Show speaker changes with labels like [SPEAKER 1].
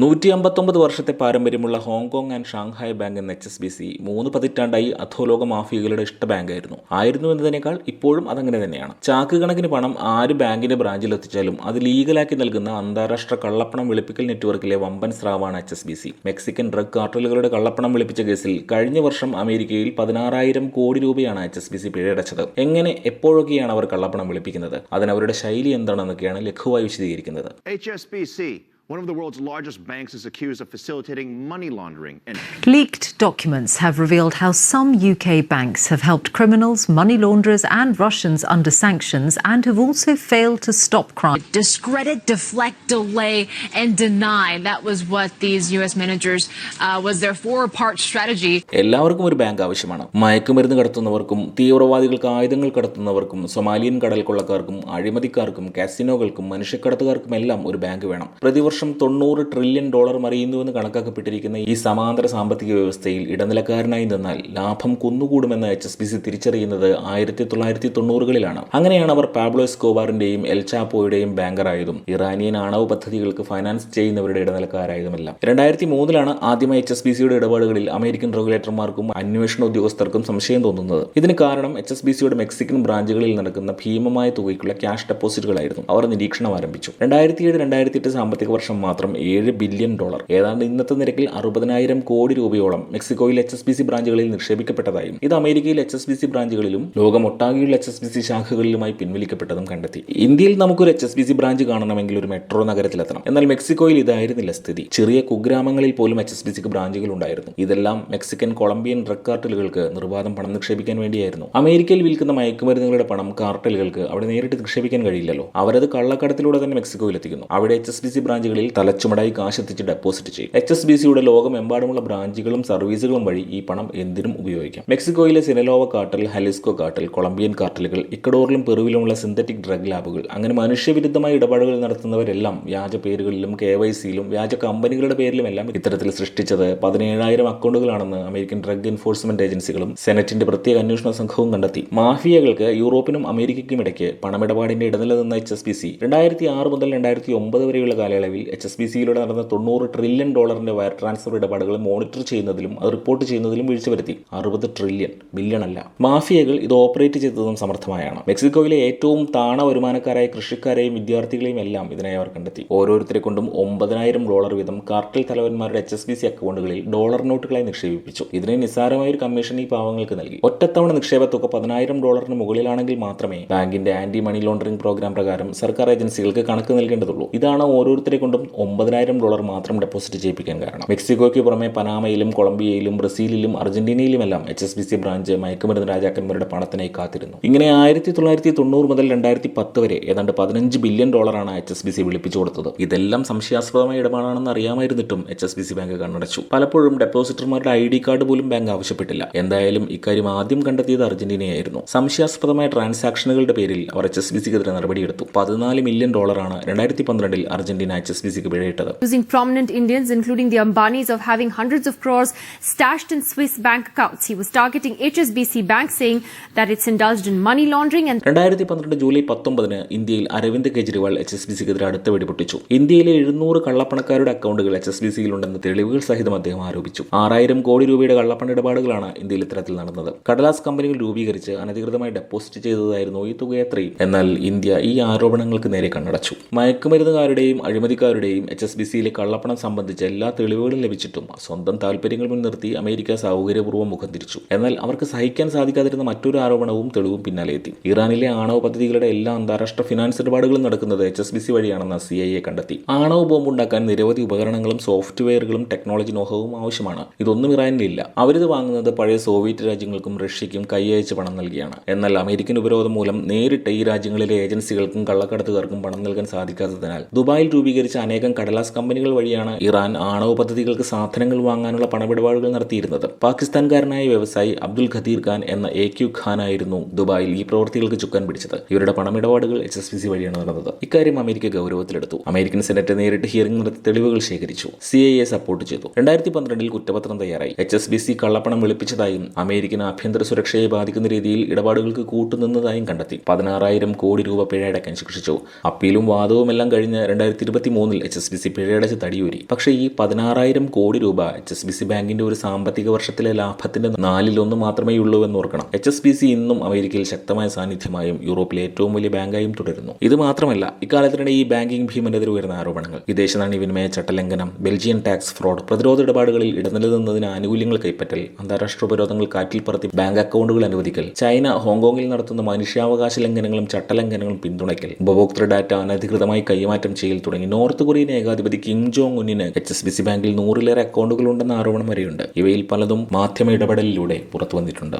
[SPEAKER 1] നൂറ്റി അമ്പത്തൊമ്പത് വർഷത്തെ പാരമ്പര്യമുള്ള Hong Kong and Shanghai bank എന്ന എച്ച് എസ് ബി സി മൂന്ന് പതിറ്റാണ്ടായി അധോലോക മാഫിയകളുടെ ഇഷ്ട ബാങ്കായിരുന്നു. ആയിരുന്നു എന്നതിനേക്കാൾ ഇപ്പോഴും അതങ്ങനെ തന്നെയാണ്. ചാക്ക് കണക്കിന് പണം ആര് ബാങ്കിന്റെ ബ്രാഞ്ചിൽ എത്തിച്ചാലും അത് ലീഗലാക്കി നൽകുന്ന അന്താരാഷ്ട്ര കള്ളപ്പണം വെളുപ്പിക്കൽ നെറ്റ്വർക്കിലെ വമ്പൻ സ്രാവാണ് H S B C. Mexican drug കാർട്ടലുകളുടെ കള്ളപ്പണം വെളുപ്പിച്ച കേസിൽ കഴിഞ്ഞ വർഷം അമേരിക്കയിൽ പതിനാറായിരം കോടി രൂപയാണ് എച്ച് എസ് ബി സി പിഴയടച്ചത്. എങ്ങനെ എപ്പോഴൊക്കെയാണ് അവർ കള്ളപ്പണം വെളുപ്പിക്കുന്നത്? അതിനവരുടെ ശൈലി എന്താണെന്നൊക്കെയാണ് ലഘുവായി വിശദീകരിക്കുന്നത്.
[SPEAKER 2] One of the world's largest banks, is accused of facilitating money laundering and
[SPEAKER 3] Leaked documents have revealed how some UK banks have helped criminals, money launderers, and Russians under sanctions and have also failed to stop crime.
[SPEAKER 4] discredit, deflect, delay, and deny. That was what these U.S. managers uh, was their four-part strategy.
[SPEAKER 1] എല്ലാവർക്കും ഒരു bank ആവശ്യമാണ് മയക്കുമരുന്ന് കടത്തുന്നവർക്കും തീവ്രവാദികൾക്ക് ആയുധങ്ങൾ കടത്തുന്നവർക്കും Somalian കടൽ കൊള്ളക്കാർക്കും അഴിമതിക്കാർക്കും കാസിനോകൾക്കും മനുഷ്യക്കടത്തുകാർക്കും എല്ലാം ഒരു bank വേണം പ്രതിവർഷം തൊണ്ണൂറ് ട്രില്യൺ ഡോളർ മറിയുന്നുവെന്ന് കണക്കാക്കപ്പെട്ടിരിക്കുന്ന ഈ സമാന്തര സാമ്പത്തിക വ്യവസ്ഥയിൽ ഇടനിലക്കാരനായി നിന്നാൽ ലാഭം കുന്നുകൂടുമെന്ന് എച്ച് എസ് ബി സി തിരിച്ചറിയുന്നത് ആയിരത്തി തൊള്ളായിരത്തി തൊണ്ണൂറുകളിലാണ് അങ്ങനെയാണ് അവർ പാബ്ലോ എസ്കോബാറിന്റെയും എൽ ചാപ്പോയുടെയും ബാങ്കറായതും ഇറാനിയൻ ആണവ പദ്ധതികൾക്ക് ഫൈനാൻസ് ചെയ്യുന്നവരുടെ ഇടനിലക്കാരായതുമെല്ലാം. രണ്ടായിരത്തി മൂന്നിലാണ് ആദ്യമായി എച്ച് എസ് ബി സിയുടെ ഇടപാടുകളിൽ അമേരിക്കൻ റെഗുലേറ്റർമാർക്കും അന്വേഷണ ഉദ്യോഗസ്ഥർക്കും സംശയം തോന്നുന്നത്. ഇതിന് കാരണം എച്ച് എസ് ബി സിയുടെ മെക്സിക്കൻ ബ്രാഞ്ചുകളിൽ നടക്കുന്ന ഭീമമായ തുകയ്ക്കുള്ള ക്യാഷ് ഡെപ്പോസിറ്റുകളായിരുന്നു. അവർ നിരീക്ഷണം ആരംഭിച്ചു. രണ്ടായിരത്തി ഏഴ് രണ്ടായിരത്തി എട്ട് സാമ്പത്തിക വർഷം മാത്രം ഏഴ് ബില്യൺ ഡോളർ. ഏതാണ്ട് ഇന്നത്തെ നിരക്കിൽ അറുപതിനായിരം കോടി രൂപയോളം മെക്സിക്കോയിൽ എച്ച് എസ് ബി സി ബ്രാഞ്ചുകളിൽ നിക്ഷേപിക്കപ്പെട്ടതായും ഇത് അമേരിക്കയിൽ എച്ച് എസ് ബി സി ബ്രാഞ്ചുകളിലും ലോകമൊട്ടാകെയുള്ള എച്ച് എസ് ബി സി ശാഖകളിലുമായി പിൻവലിക്കപ്പെട്ടതും കണ്ടെത്തി. ഇന്ത്യയിൽ നമുക്കൊരു H S B C branch കാണണമെങ്കിൽ ഒരു മെട്രോ നഗരത്തിലെത്തണം. എന്നാൽ മെക്സിക്കോയിൽ ഇതായിരുന്നില്ല സ്ഥിതി. ചെറിയ കുഗ്രാമങ്ങളിൽ പോലും എച്ച് എസ് ബി സിക്ക് ബ്രാഞ്ചുകൾ ഉണ്ടായിരുന്നു. ഇതെല്ലാം മെക്സിക്കൻ കൊളംബിയൻ ഡ്രഗ് കാർട്ടലുകൾക്ക് നിർബാധം പണം നിക്ഷേപിക്കാൻ വേണ്ടിയായിരുന്നു. അമേരിക്കയിൽ വിൽക്കുന്ന മയക്കുമരുന്നുകളുടെ പണം കാർട്ടലുകൾക്ക് അവിടെ നേരിട്ട് നിക്ഷേപിക്കാൻ കഴിയില്ലല്ലോ. അവരത് കള്ളക്കടത്തിലൂടെ തന്നെ മെക്സിക്കോയിൽ എത്തിക്കുന്നു അവിടെ എച്ച് എസ് ബി സി ബ്രാഞ്ചുകളിൽ തലച്ചുമടായി കാശെത്തിച്ച് ഡെപ്പോസിറ്റ് ചെയ്യും. എച്ച് എസ് ബി സിയുടെ ലോകമെമ്പാടുമുള്ള ബ്രാഞ്ചുകളും സർവീസുകളും വഴി ഈ പണം എന്തിനും ഉപയോഗിക്കാം. മെക്സിക്കോയിലെ Sinaloa cartel Jalisco cartel Colombian കാർട്ടലുകൾ ഇക്കഡോറിലും പെറുവിലുമുള്ള സിന്തറ്റിക് ഡ്രഗ് ലാബുകൾ അങ്ങനെ മനുഷ്യവിരുദ്ധമായ ഇടപാടുകൾ നടത്തുന്നവരെല്ലാം വ്യാജ പേരുകളിലും കെ വൈ സിയിലും വ്യാജ കമ്പനികളുടെ പേരിലുമെല്ലാം ഇത്തരത്തിൽ സൃഷ്ടിച്ചത് പതിനേഴായിരം അക്കൗണ്ടുകളാണെന്ന് അമേരിക്കൻ ഡ്രഗ് എൻഫോഴ്സ്മെന്റ് ഏജൻസികളും സെനറ്റിന്റെ പ്രത്യേക അന്വേഷണ സംഘവും കണ്ടെത്തി. മാഫിയകൾക്ക് യൂറോപ്പിനും അമേരിക്കയ്ക്കും ഇടയ്ക്ക് പണമിടപാടിന്റെ ഇടനില നിന്ന എച്ച് എസ് ബി സി രണ്ടായിരത്തി ആറ് മുതൽ രണ്ടായിരത്തി ഒമ്പത് വരെയുള്ള കാലയളവിൽ എച്ച് എസ് ബി സിയിലൂടെ നടന്ന തൊണ്ണൂറ് ട്രില്യൺ ഡോളറിന്റെ വയർ ട്രാൻസ്ഫർ ഇടപാടുകൾ മോണിറ്റർ ചെയ്യുന്നതിലും അത് റിപ്പോർട്ട് ചെയ്യുന്നതിലും വീഴ്ച വരുത്തി അറുപത് ട്രില്യൺ ബില്യൺ അല്ല. മാഫിയകൾ ഇത് ഓപ്പറേറ്റ് ചെയ്തതും സമർത്ഥമായാണ്. മെക്സിക്കോയിലെ ഏറ്റവും താണ വരുമാനക്കാരായ കൃഷിക്കാരെയും വിദ്യാർത്ഥികളെയും എല്ലാം ഇതിനായി അവർ കണ്ടെത്തി. ഓരോരുത്തരെ കൊണ്ടും ഒമ്പതിനായിരം ഡോളർ വീതം കാർട്ടൽ തലവന്മാരുടെ എച്ച് എസ് ബി സി അക്കൗണ്ടുകളിൽ ഡോളർ നോട്ടുകളായി നിക്ഷേപിപ്പിച്ചു. ഇതിന് നിസ്സാരമായ ഒരു കമ്മീഷൻ ഈ പാവങ്ങൾക്ക് നൽകി. ഒറ്റത്തവണ നിക്ഷേപ തുക പതിനായിരം ഡോളറിന് മുകളിലാണെങ്കിൽ മാത്രമേ ബാങ്കിന്റെ ആന്റി മണി ലോണ്ടറിംഗ് പ്രോഗ്രാം പ്രകാരം സർക്കാർ ഏജൻസികൾക്ക് കണക്ക് നൽകേണ്ടതുള്ളൂ. ഇതാണ് ഓരോരുത്തരെ ഒമ്പതിനായിരം ഡോളർ മാത്രം ഡെപ്പോസിറ്റ് ചെയ്യിപ്പിക്കാൻ കാരണം. മെക്സിക്കോയ്ക്ക് പുറമെ പനാമയിലും കൊളംബിയയിലും ബ്രസീലിലും അർജന്റീനയിലുമെല്ലാം H S B C branch മയക്കുമരുന്ന് രാജാക്കന്മാരുടെ പണത്തിനായി കാത്തിരുന്നു. ഇങ്ങനെ ആയിരത്തി തൊള്ളായിരത്തി തൊണ്ണൂറ് മുതൽ രണ്ടായിരത്തി പത്ത് വരെ ഏതാണ്ട് പതിനഞ്ച് ബില്യൺ ഡോളറാണ് എച്ച് എസ് ബി സി വിളിപ്പിച്ചു കൊടുത്തത്. ഇതെല്ലാം സംശയാസ്പദമായ ഇടപാടാണെന്ന് അറിയാമായിരുന്നിട്ടും H S B C bank കണ്ണടച്ചു. പലപ്പോഴും ഡെപ്പോസിറ്റർമാരുടെ ഐ ഡി കാർഡ് പോലും ബാങ്ക് ആവശ്യപ്പെട്ടില്ല. എന്തായാലും ഇക്കാര്യം ആദ്യം കണ്ടെത്തിയത് അർജന്റീനയായിരുന്നു. സംശയാസ്പദമായ ട്രാൻസാക്ഷനുകളുടെ പേരിൽ അവർ എച്ച് എസ് ബി സിക്കെതിരെ നടപടിയെടുത്തു. പതിനാല് മില്യൺ ഡോളറാണ് രണ്ടായിരത്തി പന്ത്രണ്ടിൽ അർജന്റീന എച്ച് എസ് ബി സിക്ക് പിഴയിട്ടത്
[SPEAKER 5] accusing prominent Indians, including the Ambanis, of having hundreds of crores stashed in Swiss bank accounts. He was targeting HSBC Bank, saying that it's indulged in money laundering and
[SPEAKER 1] രണ്ടായിരത്തി പന്ത്രണ്ട് July പത്തൊമ്പതിന് ഇന്ത്യയിൽ Arvind Kejriwal H S B സിക്കെതിരെ അടുത്ത വെടിപൊട്ടിച്ചു. ഇന്ത്യയിലെ എഴുന്നൂറ് കള്ളപ്പണക്കാരുടെ അക്കൗണ്ടുകൾ H S B സിയിലുണ്ടെന്ന് തെളിവുകൾ സഹിതം അദ്ദേഹം ആരോപിച്ചു. ആറായിരം കോടി രൂപയുടെ കള്ളപ്പണ ഇടപാടുകളാണ് ഇന്ത്യയിൽ ഇത്തരത്തിൽ നടന്നത്. കടലാസ് കമ്പനികൾ രൂപീകരിച്ച് അനധികൃതമായി ഡെപ്പോസിറ്റ് ചെയ്തതായിരുന്നു ഈ തുകയത്രയും എന്നാൽ ഇന്ത്യ ഈ ആരോപണങ്ങൾക്ക് നേരെ കണ്ണടച്ചു. മയക്കുമരുന്നുകാരുടെയും അഴിമതിക്കാരുടെയും എച്ച് എസ് ബി സിയിലെ കള്ളപ്പണം സംബന്ധിച്ച എല്ലാ തെളിവുകളും ലഭിച്ചിട്ടും സ്വന്തം താല്പര്യങ്ങൾ മുൻനിർത്തി അമേരിക്ക സൗകര്യപൂർവം മുഖം തിരിച്ചു. എന്നാൽ അവർക്ക് സഹിക്കാൻ സാധിക്കാതിരുന്ന മറ്റൊരു ആരോപണവും തെളിവും പിന്നാലെ എത്തി ഇറാനിലെ ആണവ പദ്ധതികളുടെ എല്ലാ അന്താരാഷ്ട്ര ഫിനാൻസ് ഇടപാടുകളും നടക്കുന്നത് എച്ച് എസ് ബി സി വഴിയാണെന്ന് സി ഐ എ കണ്ടെത്തി. ആണവ ബോംബ് ഉണ്ടാക്കാൻ നിരവധി ഉപകരണങ്ങളും സോഫ്റ്റ്വെയറുകളും ടെക്നോളജി നോഹവും ആവശ്യമാണ്. ഇതൊന്നും ഇറാനിലില്ല അവരിത് വാങ്ങുന്നത് പഴയ സോവിയറ്റ് രാജ്യങ്ങൾക്കും റഷ്യയ്ക്കും കൈയയച്ച് പണം നൽകിയാണ്. എന്നാൽ അമേരിക്കൻ ഉപരോധം മൂലം നേരിട്ട് ഈ രാജ്യങ്ങളിലെ ഏജൻസികൾക്കും കള്ളക്കടത്തുകാർക്കും പണം നൽകാൻ സാധിക്കാത്തതിനാൽ ദുബായിൽ രൂപീകരിച്ച അനേകം കടലാസ് കമ്പനികൾ വഴിയാണ് ഇറാൻ ആണവ പദ്ധതികൾക്ക് സാധനങ്ങൾ വാങ്ങാനുള്ള പണമിടപാടുകൾ നടത്തിയിരുന്നത്. പാകിസ്ഥാൻകാരനായ വ്യവസായി അബ്ദുൽ ഖദീർ ഖാൻ എന്ന എ ക്യു ഖാൻ ആയിരുന്നു ദുബായിൽ ഈ പ്രവൃത്തികൾക്ക് ചുക്കാൻ പിടിച്ചത്. ഇവരുടെ പണമിടപാടുകൾ എച്ച് എസ് പി സി വഴിയാണ് നടന്നത്. ഇക്കാര്യം അമേരിക്ക ഗൗരവത്തിലെടുത്തു. അമേരിക്കൻ സെനറ്റ് നേരിട്ട് ഹിയറിംഗ് നടത്തി തെളിവുകൾ ശേഖരിച്ചു. സി ഐ എ സപ്പോർട്ട് ചെയ്തു. രണ്ടായിരത്തി പന്ത്രണ്ടിൽ കുറ്റപത്രം തയ്യാറായി. എച്ച് എസ് ബി സി കള്ളപ്പണം വെളുപ്പിച്ചതായും അമേരിക്കൻ ആഭ്യന്തര സുരക്ഷയെ ബാധിക്കുന്ന രീതിയിൽ ഇടപാടുകൾക്ക് കൂട്ടുനിന്നതായും കണ്ടെത്തി. പതിനാറായിരം കോടി രൂപ പിഴയടക്കാൻ ശിക്ഷിച്ചു. അപ്പീലും വാദവും എല്ലാം കഴിഞ്ഞ് രണ്ടായിരത്തി ഇരുപത്തി മൂന്നിൽ മൂന്നിൽ എച്ച് എസ് ബി സി പിഴയടച്ച് തടിയൂരി പക്ഷേ ഈ പതിനാറായിരം കോടി രൂപ എച്ച് എസ് ബി സി ബാങ്കിന്റെ ഒരു സാമ്പത്തിക വർഷത്തിലെ ലാഭത്തിന്റെ നാലിലൊന്ന് മാത്രമേ ഉള്ളൂ എന്ന് ഓർക്കണം. എച്ച് എസ് ബി സി ഇന്നും അമേരിക്കയിൽ ശക്തമായ സാന്നിധ്യമായും യൂറോപ്പിലെ ഏറ്റവും വലിയ ബാങ്കായും തുടരുന്നു. ഇത് മാത്രമല്ല ഇക്കാലത്തിനിടെ ഈ ബാങ്കിംഗ് ഭീമനെതിരെ ഉയർന്ന ആരോപണങ്ങൾ. വിദേശ നാണ്യ വിനിമയ ചട്ടലംഘനം ബെൽജിയൻ ടാക്സ് ഫ്രോഡ് പ്രതിരോധ ഇടപാടുകളിൽ ഇടനിലനിന്നതിന് ആനുകൂല്യങ്ങൾ കൈപ്പറ്റൽ അന്താരാഷ്ട്ര ഉപരോധങ്ങൾ കാറ്റിൽ പറത്തി ബാങ്ക് അക്കൗണ്ടുകൾ അനുവദിക്കൽ ചൈന ഹോങ്കോങ്ങിൽ നടത്തുന്ന മനുഷ്യാവകാശ ലംഘനങ്ങളും ചട്ടലംഘനങ്ങളും പിന്തുണയ്ക്കൽ ഉപഭോക്തൃ ഡാറ്റ അനധികൃതമായി കൈമാറ്റം ചെയ്യൽ തുടങ്ങി നോർത്ത് കൊറിയൻ ഏകാധിപതി കിം ജോങ് ഉന്നിന് എച്ച് എസ് ബി സി ബാങ്കിൽ നൂറിലേറെ അക്കൗണ്ടുകൾ ഉണ്ടെന്ന ആരോപണം വരെയുണ്ട്. ഇവയിൽ പലതും മാധ്യമ ഇടപെടലിലൂടെ പുറത്തു വന്നിട്ടുണ്ട്